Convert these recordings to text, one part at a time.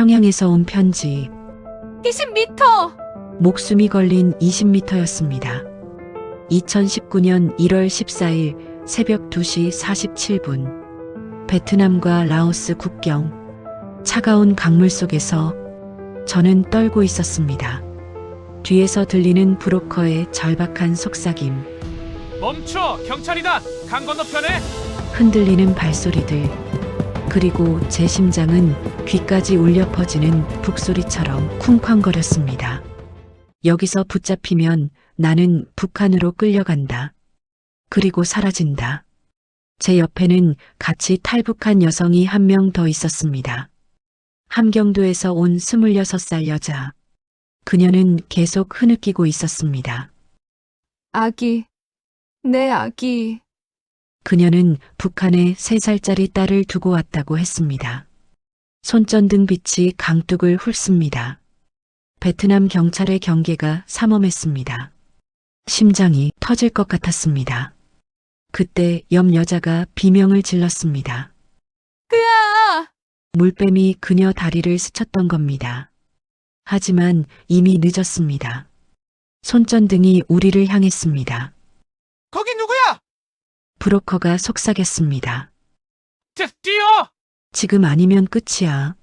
평양에서 온 편지. 20m! 목숨이 걸린 20m였습니다. 2019년 1월 14일 새벽 2시 47분. 베트남과 라오스 국경. 차가운 강물 속에서 저는 떨고 있었습니다. 뒤에서 들리는 브로커의 절박한 속삭임, 멈춰! 경찰이다! 강 건너편에! 흔들리는 발소리들, 그리고 제 심장은 귀까지 울려 퍼지는 북소리처럼 쿵쾅거렸습니다. 여기서 붙잡히면 나는 북한으로 끌려간다. 그리고 사라진다. 제 옆에는 같이 탈북한 여성이 한 명 더 있었습니다. 함경도에서 온 26살 여자. 그녀는 계속 흐느끼고 있었습니다. 아기. 내 아기. 그녀는 북한에 3살짜리 딸을 두고 왔다고 했습니다. 손전등 빛이 강둑을 훑습니다. 베트남 경찰의 경계가 삼엄했습니다. 심장이 터질 것 같았습니다. 그때 옆 여자가 비명을 질렀습니다. 으아! 물뱀이 그녀 다리를 스쳤던 겁니다. 하지만 이미 늦었습니다. 손전등이 우리를 향했습니다. 거기 누구야? 브로커가 속삭였습니다. 뛰, 뛰어! 지금 아니면 끝이야.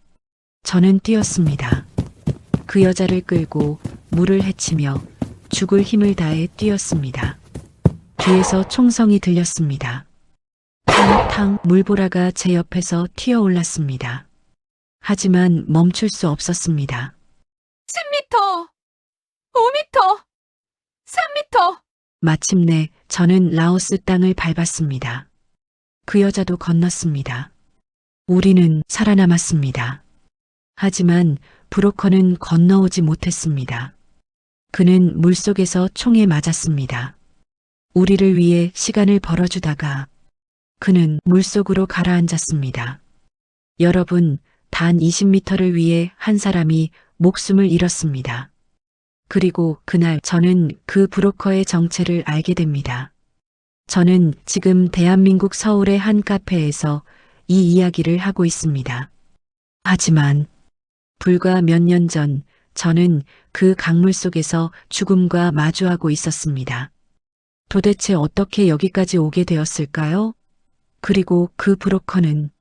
저는 뛰었습니다. 그 여자를 끌고 물을 헤치며 죽을 힘을 다해 뛰었습니다. 뒤에서 총성이 들렸습니다. 탕탕 물보라가 제 옆에서 튀어 올랐습니다. 하지만 멈출 수 없었습니다. 10m! 5m! 3m! 마침내 저는 라오스 땅을 밟았습니다. 그 여자도 건넜습니다. 우리는 살아남았습니다. 하지만 브로커는 건너오지 못했습니다. 그는 물속에서 총에 맞았습니다. 우리를 위해 시간을 벌어주다가 그는 물속으로 가라앉았습니다. 여러분, 단 20m를 위해 한 사람이 목숨을 잃었습니다. 그리고 그날 저는 그 브로커의 정체를 알게 됩니다. 저는 지금 대한민국 서울의 한 카페에서 이 이야기를 하고 있습니다. 하지만 불과 몇 년 전 저는 그 강물 속에서 죽음과 마주하고 있었습니다. 도대체 어떻게 여기까지 오게 되었을까요? 그리고 그 브로커는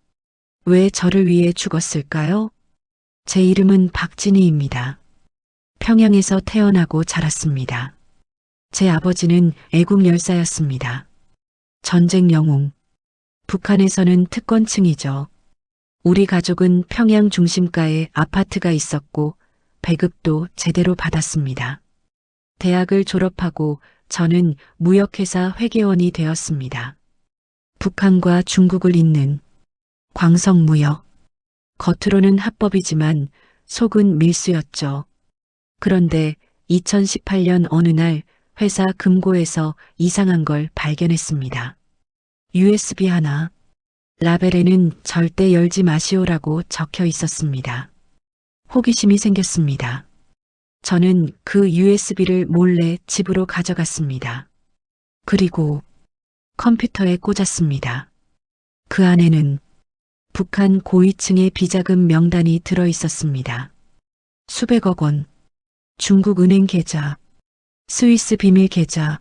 왜 저를 위해 죽었을까요? 제 이름은 박진희입니다. 평양에서 태어나고 자랐습니다. 제 아버지는 애국 열사였습니다. 전쟁 영웅. 북한에서는 특권층이죠. 우리 가족은 평양 중심가에 아파트가 있었고 배급도 제대로 받았습니다. 대학을 졸업하고 저는 무역회사 회계원이 되었습니다. 북한과 중국을 잇는 광석무역. 겉으로는 합법이지만 속은 밀수였죠. 그런데 2018년 어느 날 회사 금고에서 이상한 걸 발견했습니다. USB 하나. 라벨에는 절대 열지 마시오라고 적혀 있었습니다. 호기심이 생겼습니다. 저는 그 USB를 몰래 집으로 가져갔습니다. 그리고 컴퓨터에 꽂았습니다. 그 안에는 북한 고위층의 비자금 명단이 들어 있었습니다. 수백억 원, 중국 은행 계좌, 스위스 비밀 계좌,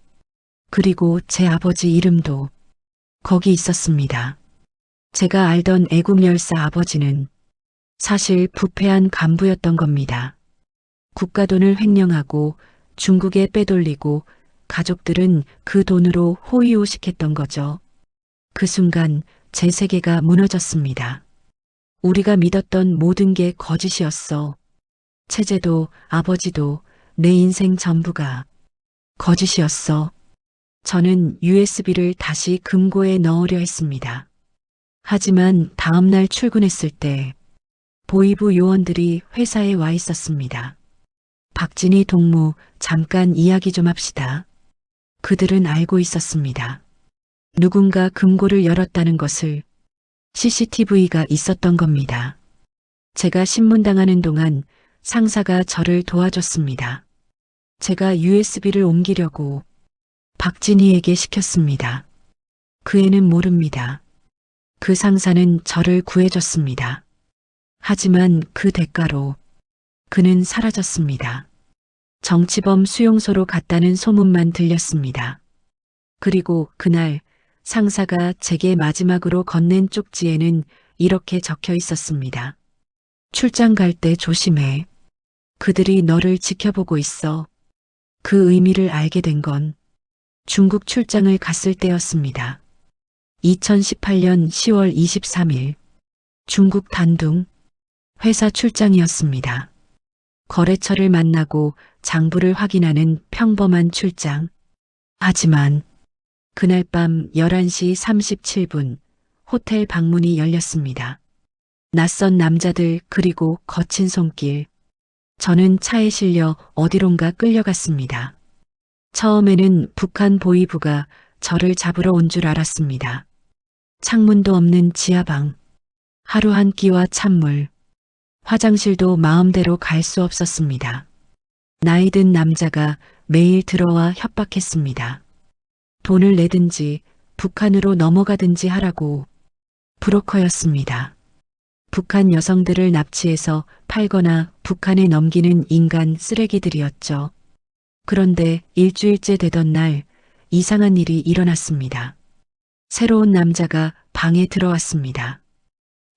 그리고 제 아버지 이름도 거기 있었습니다. 제가 알던 애국 열사 아버지는 사실 부패한 간부였던 겁니다. 국가 돈을 횡령하고 중국에 빼돌리고 가족들은 그 돈으로 호의호식했던 거죠. 그 순간 제 세계가 무너졌습니다. 우리가 믿었던 모든 게 거짓이었어. 체제도 아버지도 내 인생 전부가 거짓이었어. 저는 USB를 다시 금고에 넣으려 했습니다. 하지만 다음날 출근했을 때 보이부 요원들이 회사에 와 있었습니다. 박진희 동무, 잠깐 이야기 좀 합시다. 그들은 알고 있었습니다. 누군가 금고를 열었다는 것을 CCTV가 있었던 겁니다. 제가 신문당하는 동안 상사가 저를 도와줬습니다. 제가 USB를 옮기려고 박진희에게 시켰습니다. 그 애는 모릅니다. 그 상사는 저를 구해줬습니다. 하지만 그 대가로 그는 사라졌습니다. 정치범 수용소로 갔다는 소문만 들렸습니다. 그리고 그날 상사가 제게 마지막으로 건넨 쪽지에는 이렇게 적혀 있었습니다. 출장 갈 때 조심해. 그들이 너를 지켜보고 있어. 그 의미를 알게 된 건 중국 출장을 갔을 때였습니다. 2018년 10월 23일 중국 단둥 회사 출장이었습니다. 거래처를 만나고 장부를 확인하는 평범한 출장. 하지만 그날 밤 11시 37분 호텔 방문이 열렸습니다. 낯선 남자들 그리고 거친 손길. 저는 차에 실려 어디론가 끌려갔습니다. 처음에는 북한 보위부가 저를 잡으러 온 줄 알았습니다. 창문도 없는 지하방. 하루 한 끼와 찬물. 화장실도 마음대로 갈 수 없었습니다. 나이 든 남자가 매일 들어와 협박했습니다. 돈을 내든지 북한으로 넘어가든지 하라고 브로커였습니다. 북한 여성들을 납치해서 팔거나 북한에 넘기는 인간 쓰레기들이었죠. 그런데 일주일째 되던 날 이상한 일이 일어났습니다. 새로운 남자가 방에 들어왔습니다.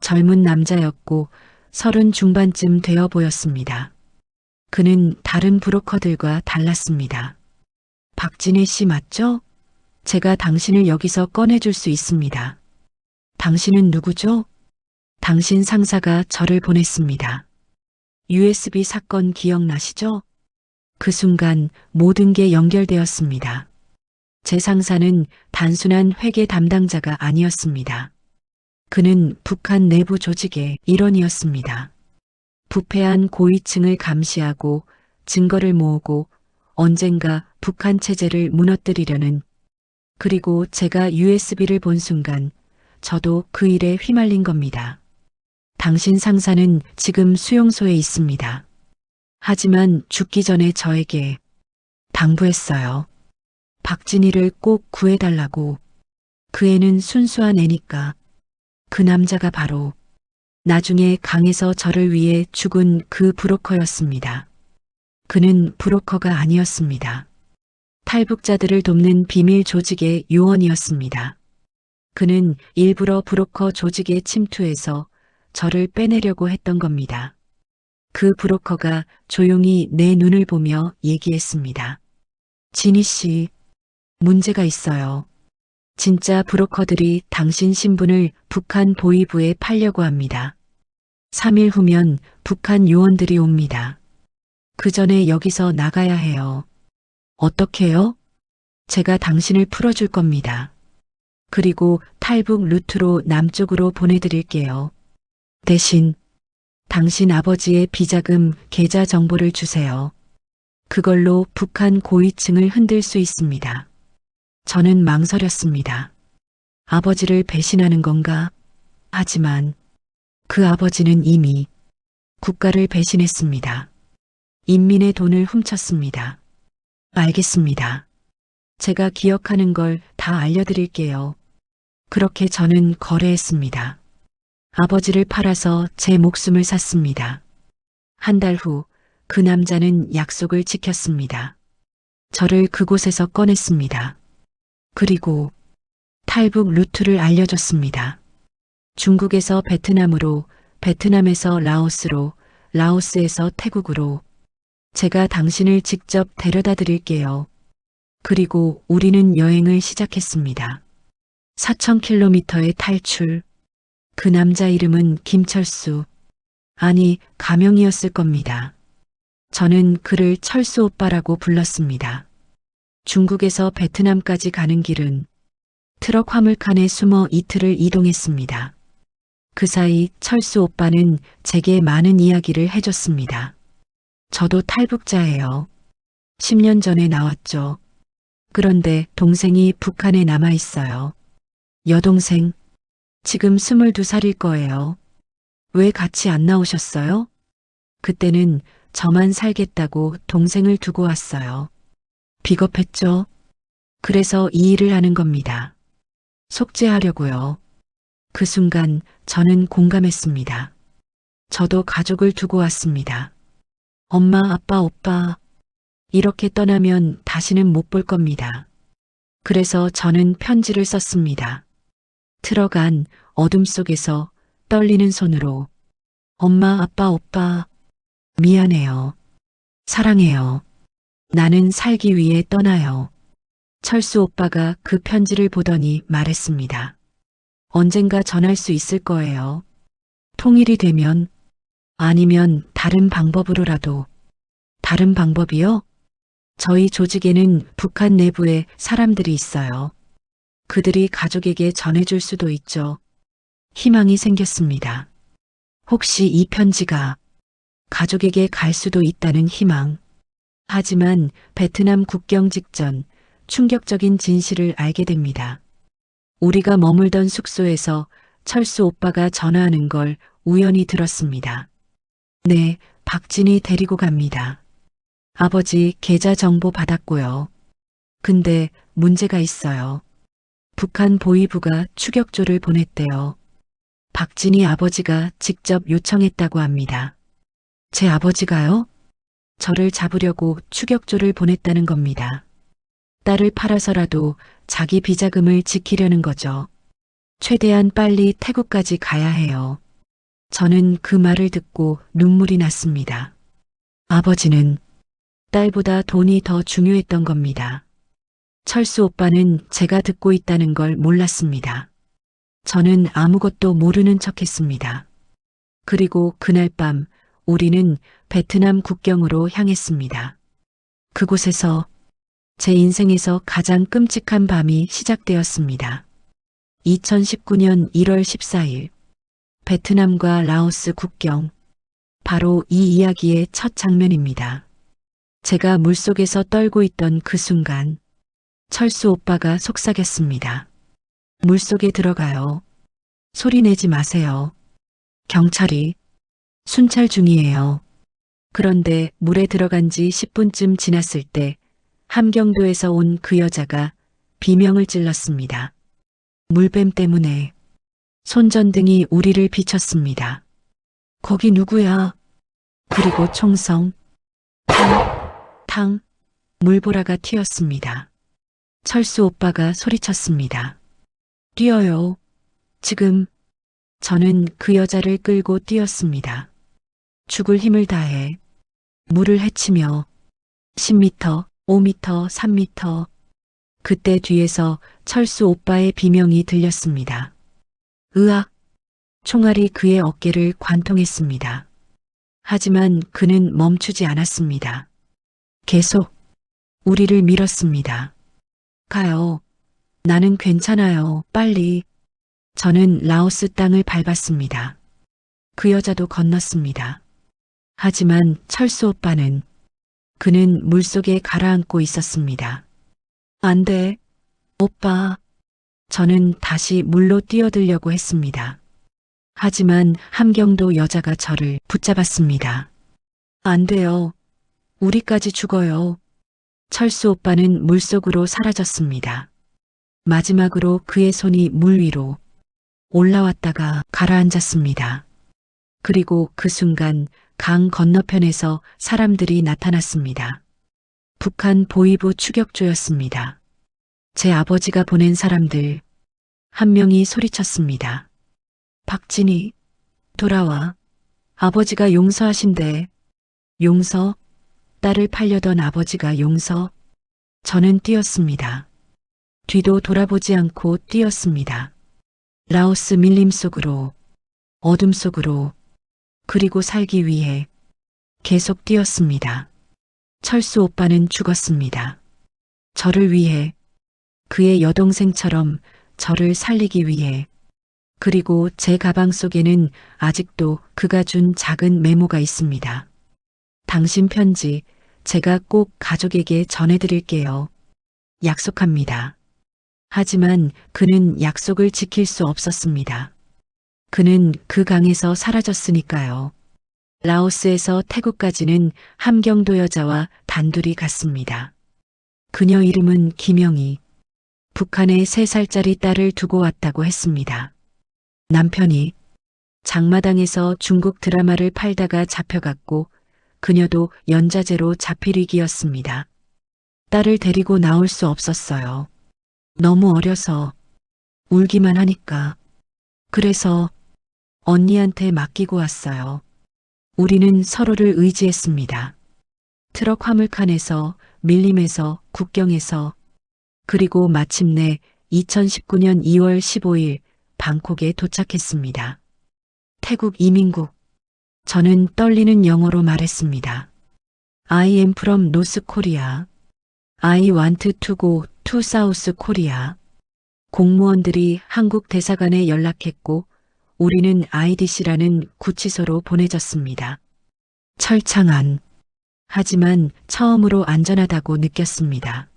젊은 남자였고 서른 중반쯤 되어 보였습니다. 그는 다른 브로커들과 달랐습니다. 박진혜 씨 맞죠? 제가 당신을 여기서 꺼내줄 수 있습니다. 당신은 누구죠? 당신 상사가 저를 보냈습니다. USB 사건 기억나시죠? 그 순간 모든 게 연결되었습니다. 제 상사는 단순한 회계 담당자가 아니었습니다. 그는 북한 내부 조직의 일원이었습니다. 부패한 고위층을 감시하고 증거를 모으고 언젠가 북한 체제를 무너뜨리려는 그리고 제가 USB를 본 순간 저도 그 일에 휘말린 겁니다. 당신 상사는 지금 수용소에 있습니다. 하지만 죽기 전에 저에게 당부했어요. 박진희를 꼭 구해달라고. 그 애는 순수한 애니까. 그 남자가 바로 나중에 강에서 저를 위해 죽은 그 브로커였습니다. 그는 브로커가 아니었습니다. 탈북자들을 돕는 비밀 조직의 요원이었습니다. 그는 일부러 브로커 조직에 침투해서 저를 빼내려고 했던 겁니다. 그 브로커가 조용히 내 눈을 보며 얘기했습니다. 진희 씨, 문제가 있어요. 진짜 브로커들이 당신 신분을 북한 보위부에 팔려고 합니다. 3일 후면 북한 요원들이 옵니다. 그 전에 여기서 나가야 해요. 어떻게요? 제가 당신을 풀어줄 겁니다. 그리고 탈북 루트로 남쪽으로 보내드릴게요. 대신 당신 아버지의 비자금 계좌 정보를 주세요. 그걸로 북한 고위층을 흔들 수 있습니다. 저는 망설였습니다. 아버지를 배신하는 건가? 하지만 그 아버지는 이미 국가를 배신했습니다. 인민의 돈을 훔쳤습니다. 알겠습니다. 제가 기억하는 걸 다 알려드릴게요. 그렇게 저는 거래했습니다. 아버지를 팔아서 제 목숨을 샀습니다. 한 달 후 그 남자는 약속을 지켰습니다. 저를 그곳에서 꺼냈습니다. 그리고 탈북 루트를 알려줬습니다. 중국에서 베트남으로, 베트남에서 라오스로, 라오스에서 태국으로. 제가 당신을 직접 데려다 드릴게요. 그리고 우리는 여행을 시작했습니다. 4,000km의 탈출. 그 남자 이름은 김철수. 아니, 가명이었을 겁니다. 저는 그를 철수 오빠라고 불렀습니다. 중국에서 베트남까지 가는 길은 트럭 화물칸에 숨어 이틀을 이동했습니다. 그 사이 철수 오빠는 제게 많은 이야기를 해줬습니다. 저도 탈북자예요. 10년 전에 나왔죠. 그런데 동생이 북한에 남아 있어요. 여동생, 지금 22살일 거예요. 왜 같이 안 나오셨어요? 그때는 저만 살겠다고 동생을 두고 왔어요. 비겁했죠? 그래서 이 일을 하는 겁니다. 속죄하려고요. 그 순간 저는 공감했습니다. 저도 가족을 두고 왔습니다. 엄마, 아빠, 오빠. 이렇게 떠나면 다시는 못 볼 겁니다. 그래서 저는 편지를 썼습니다. 틀어간 어둠 속에서 떨리는 손으로 엄마, 아빠, 오빠. 미안해요. 사랑해요. 나는 살기 위해 떠나요. 철수 오빠가 그 편지를 보더니 말했습니다. 언젠가 전할 수 있을 거예요. 통일이 되면 아니면 다른 방법으로라도 다른 방법이요? 저희 조직에는 북한 내부에 사람들이 있어요. 그들이 가족에게 전해줄 수도 있죠. 희망이 생겼습니다. 혹시 이 편지가 가족에게 갈 수도 있다는 희망. 하지만 베트남 국경 직전 충격적인 진실을 알게 됩니다. 우리가 머물던 숙소에서 철수 오빠가 전화하는 걸 우연히 들었습니다. 네, 박진이 데리고 갑니다. 아버지 계좌 정보 받았고요. 근데 문제가 있어요. 북한 보위부가 추격조를 보냈대요. 박진이 아버지가 직접 요청했다고 합니다. 제 아버지가요? 저를 잡으려고 추격조를 보냈다는 겁니다. 딸을 팔아서라도 자기 비자금을 지키려는 거죠. 최대한 빨리 태국까지 가야 해요. 저는 그 말을 듣고 눈물이 났습니다. 아버지는 딸보다 돈이 더 중요했던 겁니다. 철수 오빠는 제가 듣고 있다는 걸 몰랐습니다. 저는 아무것도 모르는 척 했습니다. 그리고 그날 밤 우리는 베트남 국경으로 향했습니다. 그곳에서 제 인생에서 가장 끔찍한 밤이 시작되었습니다. 2019년 1월 14일 베트남과 라오스 국경 바로 이 이야기의 첫 장면입니다. 제가 물속에서 떨고 있던 그 순간 철수 오빠가 속삭였습니다. 물속에 들어가요. 소리 내지 마세요. 경찰이 순찰 중이에요. 그런데 물에 들어간 지 10분쯤 지났을 때 함경도에서 온 그 여자가 비명을 찔렀습니다. 물뱀 때문에 손전등이 우리를 비쳤습니다. 거기 누구야? 그리고 총성, 탕, 탕, 물보라가 튀었습니다. 철수 오빠가 소리쳤습니다. 뛰어요. 지금 저는 그 여자를 끌고 뛰었습니다. 죽을 힘을 다해 물을 헤치며 10m, 5m, 3m 그때 뒤에서 철수 오빠의 비명이 들렸습니다. 으악! 총알이 그의 어깨를 관통했습니다. 하지만 그는 멈추지 않았습니다. 계속 우리를 밀었습니다. 가요. 나는 괜찮아요. 빨리. 저는 라오스 땅을 밟았습니다. 그 여자도 건넜습니다. 하지만 철수 오빠는 그는 물속에 가라앉고 있었습니다. 안 돼. 오빠. 저는 다시 물로 뛰어들려고 했습니다. 하지만 함경도 여자가 저를 붙잡았습니다. 안 돼요. 우리까지 죽어요. 철수 오빠는 물속으로 사라졌습니다. 마지막으로 그의 손이 물 위로 올라왔다가 가라앉았습니다. 그리고 그 순간 강 건너편에서 사람들이 나타났습니다. 북한 보위부 추격조였습니다. 제 아버지가 보낸 사람들, 한 명이 소리쳤습니다. 박진희, 돌아와. 아버지가 용서하신대. 용서? 딸을 팔려던 아버지가 용서? 저는 뛰었습니다. 뒤도 돌아보지 않고 뛰었습니다. 라오스 밀림 속으로, 어둠 속으로, 그리고 살기 위해 계속 뛰었습니다. 철수 오빠는 죽었습니다. 저를 위해, 그의 여동생처럼 저를 살리기 위해, 그리고 제 가방 속에는 아직도 그가 준 작은 메모가 있습니다. 당신 편지 제가 꼭 가족에게 전해드릴게요. 약속합니다. 하지만 그는 약속을 지킬 수 없었습니다. 그는 그 강에서 사라졌으니까요. 라오스에서 태국까지는 함경도 여자와 단둘이 갔습니다. 그녀 이름은 김영희. 북한에 세살짜리 딸을 두고 왔다고 했습니다. 남편이 장마당에서 중국 드라마를 팔다가 잡혀갔고 그녀도 연자제로 잡힐 위기였습니다. 딸을 데리고 나올 수 없었어요. 너무 어려서 울기만 하니까. 그래서 언니한테 맡기고 왔어요. 우리는 서로를 의지했습니다. 트럭 화물칸에서, 밀림에서, 국경에서, 그리고 마침내 2019년 2월 15일 방콕에 도착했습니다. 태국 이민국. 저는 떨리는 영어로 말했습니다. I am from North Korea. I want to go to South Korea. 공무원들이 한국 대사관에 연락했고 우리는 IDC라는 구치소로 보내졌습니다. 철창안. 하지만 처음으로 안전하다고 느꼈습니다.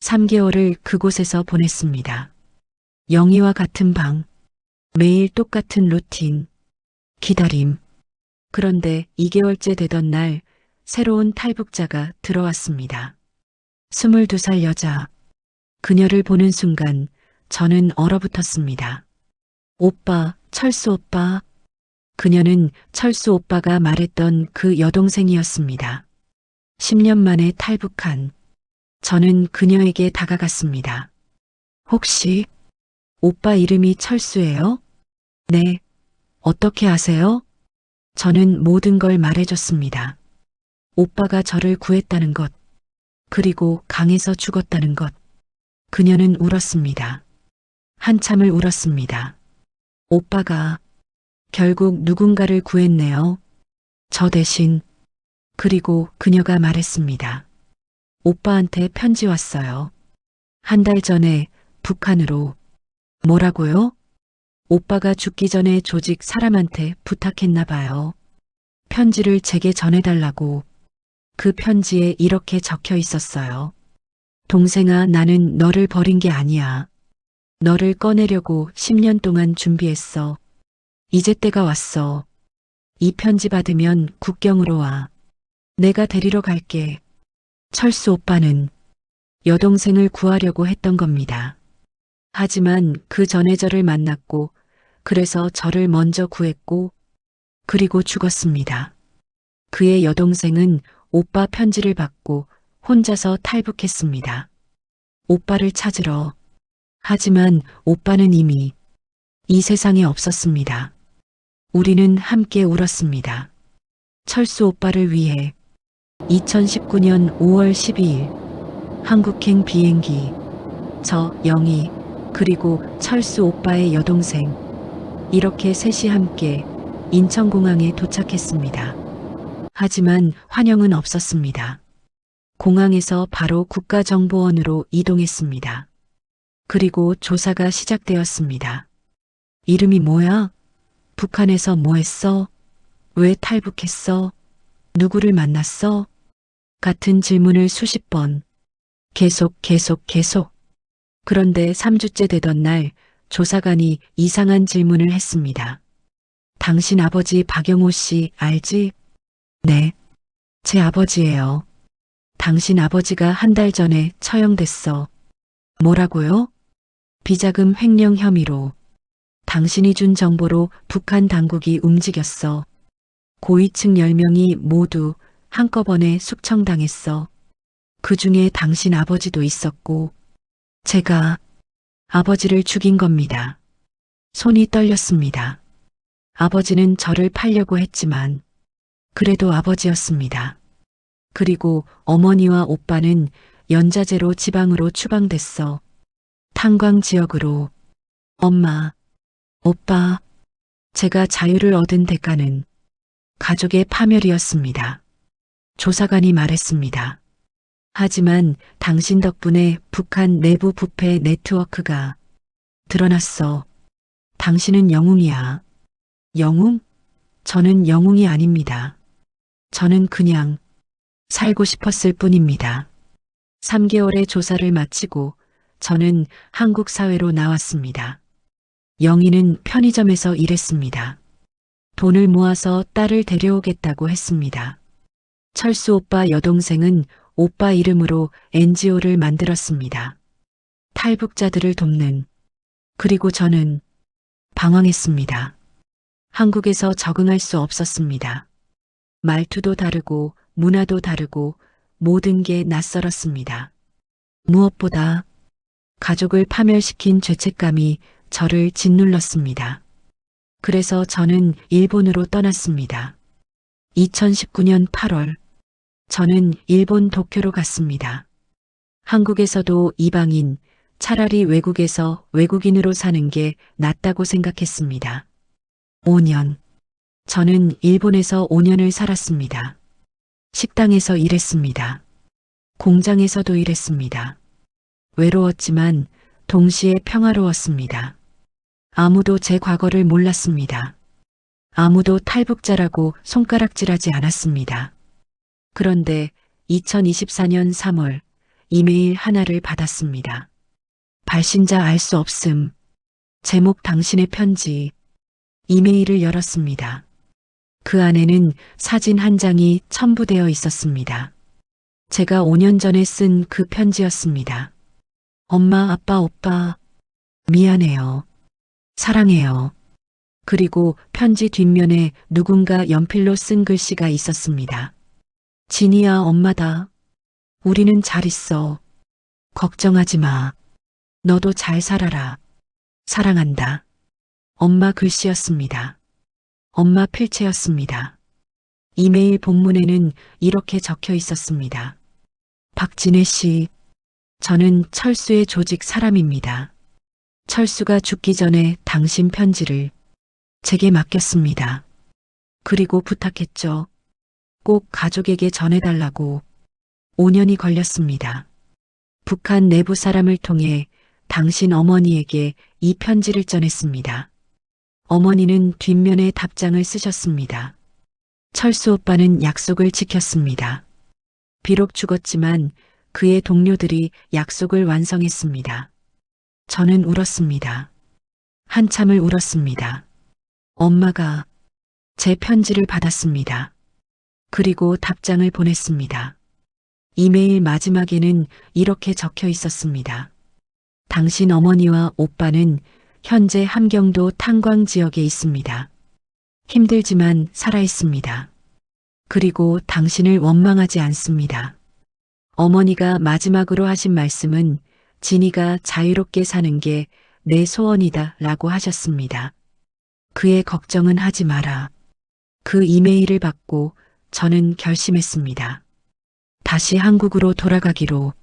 3개월을 그곳에서 보냈습니다. 영희와 같은 방, 매일 똑같은 루틴, 기다림. 그런데 2개월째 되던 날 새로운 탈북자가 들어왔습니다. 22살 여자. 그녀를 보는 순간 저는 얼어붙었습니다. 오빠, 철수 오빠. 그녀는 철수 오빠가 말했던 그 여동생이었습니다. 10년 만에 탈북한. 저는 그녀에게 다가갔습니다. 혹시 오빠 이름이 철수예요? 네. 어떻게 아세요? 저는 모든 걸 말해줬습니다. 오빠가 저를 구했다는 것, 그리고 강에서 죽었다는 것. 그녀는 울었습니다. 한참을 울었습니다. 오빠가 결국 누군가를 구했네요. 저 대신. 그리고 그녀가 말했습니다. 오빠한테 편지 왔어요. 한 달 전에 북한으로. 뭐라고요? 오빠가 죽기 전에 조직 사람한테 부탁했나 봐요. 편지를 제게 전해달라고. 그 편지에 이렇게 적혀 있었어요. 동생아, 나는 너를 버린 게 아니야. 너를 꺼내려고 10년 동안 준비했어. 이제 때가 왔어. 이 편지 받으면 국경으로 와. 내가 데리러 갈게. 철수 오빠는 여동생을 구하려고 했던 겁니다. 하지만 그 전에 저를 만났고, 그래서 저를 먼저 구했고, 그리고 죽었습니다. 그의 여동생은 오빠 편지를 받고 혼자서 탈북했습니다. 오빠를 찾으러. 하지만 오빠는 이미 이 세상에 없었습니다. 우리는 함께 울었습니다. 철수 오빠를 위해 2019년 5월 12일 한국행 비행기 저 영희 그리고 철수 오빠의 여동생 이렇게 셋이 함께 인천공항에 도착했습니다. 하지만 환영은 없었습니다. 공항에서 바로 국가정보원으로 이동했습니다. 그리고 조사가 시작되었습니다. 이름이 뭐야? 북한에서 뭐 했어? 왜 탈북했어? 누구를 만났어? 같은 질문을 수십 번. 계속, 계속, 계속. 그런데 3주째 되던 날 조사관이 이상한 질문을 했습니다. 당신 아버지 박영호 씨 알지? 네. 제 아버지예요. 당신 아버지가 한 달 전에 처형됐어. 뭐라고요? 비자금 횡령 혐의로. 당신이 준 정보로 북한 당국이 움직였어. 고위층 10명이 모두 한꺼번에 숙청당했어. 그 중에 당신 아버지도 있었고, 제가 아버지를 죽인 겁니다. 손이 떨렸습니다. 아버지는 저를 팔려고 했지만, 그래도 아버지였습니다. 그리고 어머니와 오빠는 연자제로 지방으로 추방됐어. 탄광 지역으로. 엄마, 오빠, 제가 자유를 얻은 대가는 가족의 파멸이었습니다. 조사관이 말했습니다. 하지만 당신 덕분에 북한 내부 부패 네트워크가 드러났어. 당신은 영웅이야. 영웅? 저는 영웅이 아닙니다. 저는 그냥 살고 싶었을 뿐입니다. 3개월의 조사를 마치고 저는 한국 사회로 나왔습니다. 영희는 편의점에서 일했습니다. 돈을 모아서 딸을 데려오겠다고 했습니다. 철수 오빠 여동생은 오빠 이름으로 NGO를 만들었습니다. 탈북자들을 돕는. 그리고 저는 방황했습니다. 한국에서 적응할 수 없었습니다. 말투도 다르고 문화도 다르고 모든 게 낯설었습니다. 무엇보다 가족을 파멸시킨 죄책감이 저를 짓눌렀습니다. 그래서 저는 일본으로 떠났습니다. 2019년 8월, 저는 일본 도쿄로 갔습니다. 한국에서도 이방인, 차라리 외국에서 외국인으로 사는 게 낫다고 생각했습니다. 5년. 저는 일본에서 5년을 살았습니다. 식당에서 일했습니다. 공장에서도 일했습니다. 외로웠지만 동시에 평화로웠습니다. 아무도 제 과거를 몰랐습니다. 아무도 탈북자라고 손가락질하지 않았습니다. 그런데 2024년 3월 이메일 하나를 받았습니다. 발신자 알 수 없음. 제목 당신의 편지. 이메일을 열었습니다. 그 안에는 사진 한 장이 첨부되어 있었습니다. 제가 5년 전에 쓴 그 편지였습니다. 엄마, 아빠, 오빠, 미안해요. 사랑해요. 그리고 편지 뒷면에 누군가 연필로 쓴 글씨가 있었습니다. 진이야, 엄마다. 우리는 잘 있어. 걱정하지 마. 너도 잘 살아라. 사랑한다. 엄마 글씨였습니다. 엄마 필체였습니다. 이메일 본문에는 이렇게 적혀 있었습니다. 박진혜 씨, 저는 철수의 조직 사람입니다. 철수가 죽기 전에 당신 편지를 제게 맡겼습니다. 그리고 부탁했죠. 꼭 가족에게 전해달라고 5년이 걸렸습니다. 북한 내부 사람을 통해 당신 어머니에게 이 편지를 전했습니다. 어머니는 뒷면에 답장을 쓰셨습니다. 철수 오빠는 약속을 지켰습니다. 비록 죽었지만 그의 동료들이 약속을 완성했습니다. 저는 울었습니다. 한참을 울었습니다. 엄마가 제 편지를 받았습니다. 그리고 답장을 보냈습니다. 이메일 마지막에는 이렇게 적혀 있었습니다. 당신 어머니와 오빠는 현재 함경도 탄광 지역에 있습니다. 힘들지만 살아있습니다. 그리고 당신을 원망하지 않습니다. 어머니가 마지막으로 하신 말씀은 진이가 자유롭게 사는 게 내 소원이다 라고 하셨습니다. 그의 걱정은 하지 마라. 그 이메일을 받고 저는 결심했습니다. 다시 한국으로 돌아가기로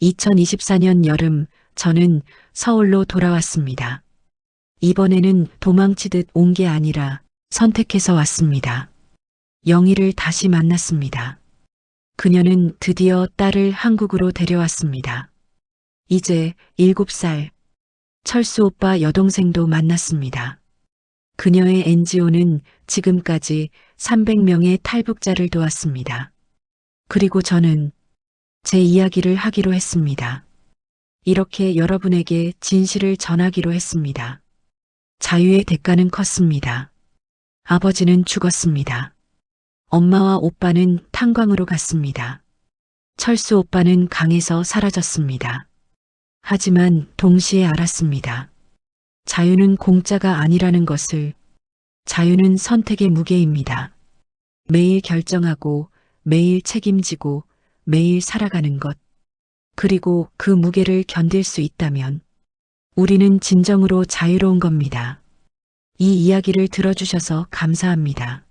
2024년 여름 저는 서울로 돌아왔습니다. 이번에는 도망치듯 온 게 아니라 선택해서 왔습니다. 영희를 다시 만났습니다. 그녀는 드디어 딸을 한국으로 데려왔습니다. 이제 7살 철수 오빠 여동생도 만났습니다. 그녀의 NGO는 지금까지 300명의 탈북자를 도왔습니다. 그리고 저는 제 이야기를 하기로 했습니다. 이렇게 여러분에게 진실을 전하기로 했습니다. 자유의 대가는 컸습니다. 아버지는 죽었습니다. 엄마와 오빠는 탄광으로 갔습니다. 철수 오빠는 강에서 사라졌습니다. 하지만 동시에 알았습니다. 자유는 공짜가 아니라는 것을, 자유는 선택의 무게입니다. 매일 결정하고, 매일 책임지고, 매일 살아가는 것. 그리고 그 무게를 견딜 수 있다면, 우리는 진정으로 자유로운 겁니다. 이 이야기를 들어주셔서 감사합니다.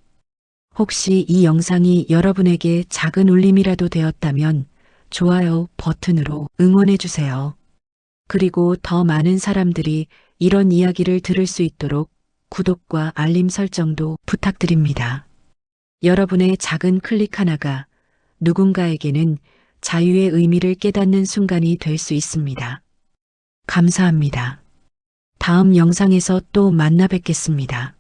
혹시 이 영상이 여러분에게 작은 울림이라도 되었다면 좋아요 버튼으로 응원해주세요. 그리고 더 많은 사람들이 이런 이야기를 들을 수 있도록 구독과 알림 설정도 부탁드립니다. 여러분의 작은 클릭 하나가 누군가에게는 자유의 의미를 깨닫는 순간이 될 수 있습니다. 감사합니다. 다음 영상에서 또 만나 뵙겠습니다.